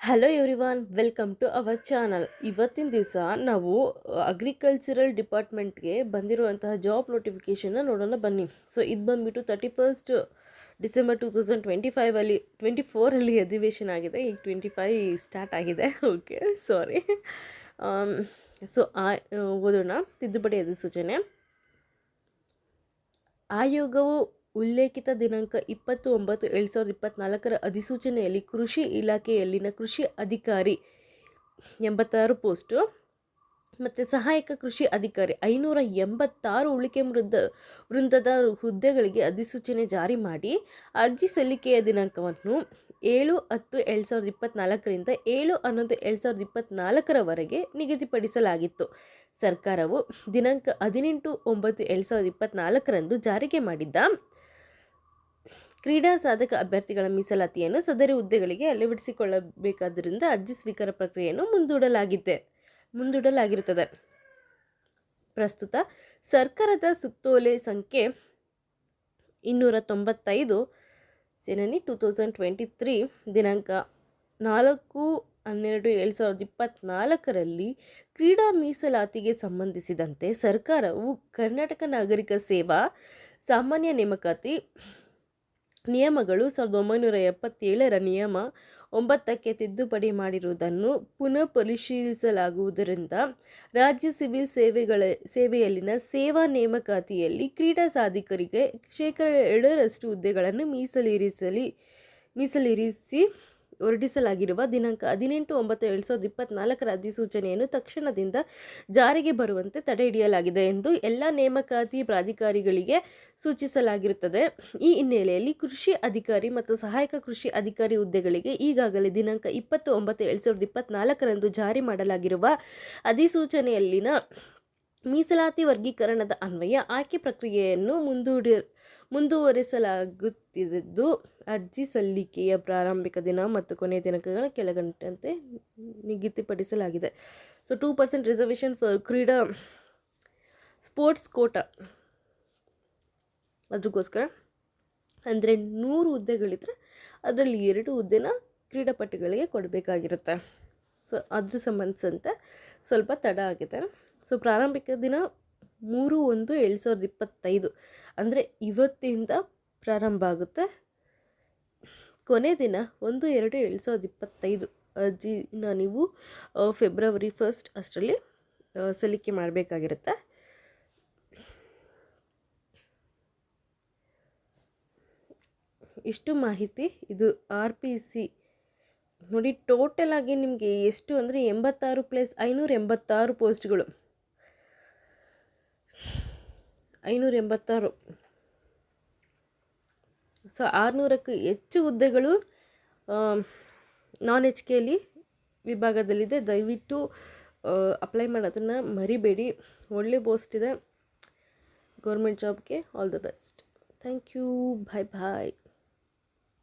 Hello everyone welcome to our channel ಇವತ್ತಿನ ದಿವಸ ನಾವು ಅಗ್ರಿಕಲ್ಚರಲ್ ಡಿಪಾರ್ಟ್ಮೆಂಟ್ಗೆ ಬಂದಿರುವಂತಹ ಜಾಬ್ ನೋಟಿಫಿಕೇಷನ್ನ ನೋಡೋಣ ಬನ್ನಿ. ಸೊ ಇದು ಬಂದುಬಿಟ್ಟು thirty first December two thousand twenty ಫೈವಲ್ಲಿ twenty ಫೋರಲ್ಲಿ ಅಧಿವೇಶನ ಆಗಿದೆ. ಈಗ ಟ್ವೆಂಟಿ ಫೈ ಸ್ಟಾರ್ಟ್ ಆಗಿದೆ ಓಕೆ ಸಾರಿ ಸೊ ಆ, ಓದೋಣ. ತಿದ್ದುಪಡಿ ಅಧಿಸೂಚನೆ. ಆಯೋಗವು ಉಲ್ಲೇಖಿತ ದಿನಾಂಕ ಇಪ್ಪತ್ತು ಒಂಬತ್ತು ಎರಡು ಸಾವಿರದ ಇಪ್ಪತ್ತ್ನಾಲ್ಕರ ಅಧಿಸೂಚನೆಯಲ್ಲಿ ಕೃಷಿ ಇಲಾಖೆಯಲ್ಲಿನ ಕೃಷಿ ಅಧಿಕಾರಿ ಎಂಬತ್ತಾರು ಪೋಸ್ಟು ಮತ್ತು ಸಹಾಯಕ ಕೃಷಿ ಅಧಿಕಾರಿ ಐನೂರ ಎಂಬತ್ತಾರು ಉಳಿಕೆ ವೃದ್ಧ ವೃಂದದ ಹುದ್ದೆಗಳಿಗೆ ಅಧಿಸೂಚನೆ ಜಾರಿ ಮಾಡಿ. ಅರ್ಜಿ ಸಲ್ಲಿಕೆಯ ದಿನಾಂಕವನ್ನು ಏಳು ಹತ್ತು ಎರಡು ಸಾವಿರದ ಇಪ್ಪತ್ತ್ನಾಲ್ಕರಿಂದ ಏಳು ಹನ್ನೊಂದು ಎರಡು ಸಾವಿರದ ಇಪ್ಪತ್ತ್ನಾಲ್ಕರವರೆಗೆ ನಿಗದಿಪಡಿಸಲಾಗಿತ್ತು. ಸರ್ಕಾರವು ದಿನಾಂಕ ಹದಿನೆಂಟು ಒಂಬತ್ತು ಎರಡು ಸಾವಿರದ ಇಪ್ಪತ್ತ್ನಾಲ್ಕರಂದು ಜಾರಿಗೆ ಮಾಡಿದ್ದ ಕ್ರೀಡಾ ಸಾಧಕ ಅಭ್ಯರ್ಥಿಗಳ ಮೀಸಲಾತಿಯನ್ನು ಸದರಿ ಹುದ್ದೆಗಳಿಗೆ ಅಳವಡಿಸಿಕೊಳ್ಳಬೇಕಾದ್ದರಿಂದ ಅರ್ಜಿ ಸ್ವೀಕಾರ ಪ್ರಕ್ರಿಯೆಯನ್ನು ಮುಂದೂಡಲಾಗಿದೆ. ಮುಂದೂಡಲಾಗಿರುತ್ತದೆ. ಪ್ರಸ್ತುತ ಸರ್ಕಾರದ ಸುತ್ತೋಲೆ ಸಂಖ್ಯೆ ಇನ್ನೂರ ತೊಂಬತ್ತೈದು ಸೇನನಿ ಟೂ ತೌಸಂಡ್ ಟ್ವೆಂಟಿ ತ್ರೀ ದಿನಾಂಕ ನಾಲ್ಕು ಹನ್ನೆರಡು ಎರಡು ಸಾವಿರದ ಇಪ್ಪತ್ತ್ನಾಲ್ಕರಲ್ಲಿ ಕ್ರೀಡಾ ಮೀಸಲಾತಿಗೆ ಸಂಬಂಧಿಸಿದಂತೆ ಸರ್ಕಾರವು ಕರ್ನಾಟಕ ನಾಗರಿಕ ಸೇವಾ ಸಾಮಾನ್ಯ ನೇಮಕಾತಿ ನಿಯಮಗಳು ಸಾವಿರದ ಒಂಬೈನೂರ ಎಪ್ಪತ್ತೇಳರ ನಿಯಮ ಒಂಬತ್ತಕ್ಕೆ ತಿದ್ದುಪಡಿ ಮಾಡಿರುವುದನ್ನು ಪುನಃ ಪರಿಶೀಲಿಸಲಾಗುವುದರಿಂದ ರಾಜ್ಯ ಸಿವಿಲ್ ಸೇವೆಗಳ, ಸೇವೆಯಲ್ಲಿನ ಸೇವಾ ನೇಮಕಾತಿಯಲ್ಲಿ ಕ್ರೀಡಾ ಸಾಧಿಕರಿಗೆ ಶೇಕಡ ಎರಡರಷ್ಟು ಹುದ್ದೆಗಳನ್ನು ಮೀಸಲಿರಿಸಲಿ, ಮೀಸಲಿರಿಸಿ ಹೊರಡಿಸಲಾಗಿರುವ ದಿನಾಂಕ ಹದಿನೆಂಟು ಒಂಬತ್ತು ಎರಡು ಸಾವಿರದ ಇಪ್ಪತ್ನಾಲ್ಕರ ಅಧಿಸೂಚನೆಯನ್ನು ತಕ್ಷಣದಿಂದ ಜಾರಿಗೆ ಬರುವಂತೆ ತಡೆ ಹಿಡಿಯಲಾಗಿದೆ ಎಂದು ಎಲ್ಲ ನೇಮಕಾತಿ ಪ್ರಾಧಿಕಾರಿಗಳಿಗೆ ಸೂಚಿಸಲಾಗಿರುತ್ತದೆ. ಈ ಹಿನ್ನೆಲೆಯಲ್ಲಿ ಕೃಷಿ ಅಧಿಕಾರಿ ಮತ್ತು ಸಹಾಯಕ ಕೃಷಿ ಅಧಿಕಾರಿ ಹುದ್ದೆಗಳಿಗೆ ಈಗಾಗಲೇ ದಿನಾಂಕ ಇಪ್ಪತ್ತು ಒಂಬತ್ತು ಎರಡು ಸಾವಿರದ ಇಪ್ಪತ್ನಾಲ್ಕರಂದು ಜಾರಿ ಮಾಡಲಾಗಿರುವ ಅಧಿಸೂಚನೆಯಲ್ಲಿನ ಮೀಸಲಾತಿ ವರ್ಗೀಕರಣದ ಅನ್ವಯ ಆಯ್ಕೆ ಪ್ರಕ್ರಿಯೆಯನ್ನು ಮುಂದೂಡಿ ಮುಂದುವರಿಸಲಾಗುತ್ತಿದ್ದು, ಅರ್ಜಿ ಸಲ್ಲಿಕೆಯ ಪ್ರಾರಂಭಿಕ ದಿನ ಮತ್ತು ಕೊನೆಯ ದಿನಾಂಕಗಳ ಕೆಳಗಂಟಂತೆ ನಿಗದಿಪಡಿಸಲಾಗಿದೆ. So two percent reservation for ಕ್ರೀಡಾ ಸ್ಪೋರ್ಟ್ಸ್ ಕೋಟ ಅದಕ್ಕೋಸ್ಕರ ಅಂದರೆ ನೂರು ಹುದ್ದೆಗಳಿದ್ರೆ ಅದರಲ್ಲಿ ಎರಡು ಹುದ್ದೆನ ಕ್ರೀಡಾಪಟುಗಳಿಗೆ ಕೊಡಬೇಕಾಗಿರುತ್ತೆ. ಸೊ ಅದ್ರ ಸಂಬಂಧಿಸಿದಂತೆ ಸ್ವಲ್ಪ ತಡ ಆಗಿದೆ. ಸೊ ಪ್ರಾರಂಭಿಕ ದಿನ ಮೂರು ಒಂದು ಎರಡು ಸಾವಿರದ ಇಪ್ಪತ್ತೈದು. ಅಂದರೆ ಇವತ್ತಿಂದ ಪ್ರಾರಂಭ ಆಗುತ್ತೆ. ಕೊನೆ ದಿನ ಒಂದು ಎರಡು ಎರಡು ಸಾವಿರದ ಇಪ್ಪತ್ತೈದು. ಅರ್ಜಿನ ನೀವು ಫೆಬ್ರವರಿ ಫಸ್ಟ್ ಅಷ್ಟರಲ್ಲಿ ಸಲ್ಲಿಕೆ ಮಾಡಬೇಕಾಗಿರುತ್ತೆ. ಇಷ್ಟು ಮಾಹಿತಿ. ಇದು ಆರ್ ಪಿ ಸಿ. ನೋಡಿ ಟೋಟಲ್ ಆಗಿ ನಿಮಗೆ ಎಷ್ಟು ಅಂದರೆ ಎಂಬತ್ತಾರು ಪ್ಲಸ್ ಐನೂರ ಎಂಬತ್ತಾರು ಪೋಸ್ಟ್ಗಳು ಐನೂರ ಎಂಬತ್ತಾರು ಸೊ, ಆರುನೂರಕ್ಕೂ ಹೆಚ್ಚು ಹುದ್ದೆಗಳು ನಾನ್ ಎಚ್ ಕೆಯಲ್ಲಿ ವಿಭಾಗದಲ್ಲಿದೆ. ದಯವಿಟ್ಟು ಅಪ್ಲೈ ಮಾಡೋದನ್ನು ಮರಿಬೇಡಿ. ಒಳ್ಳೆ ಪೋಸ್ಟ್ ಇದೆ. Government ಜಾಬ್ಗೆ all the best thank you bye bye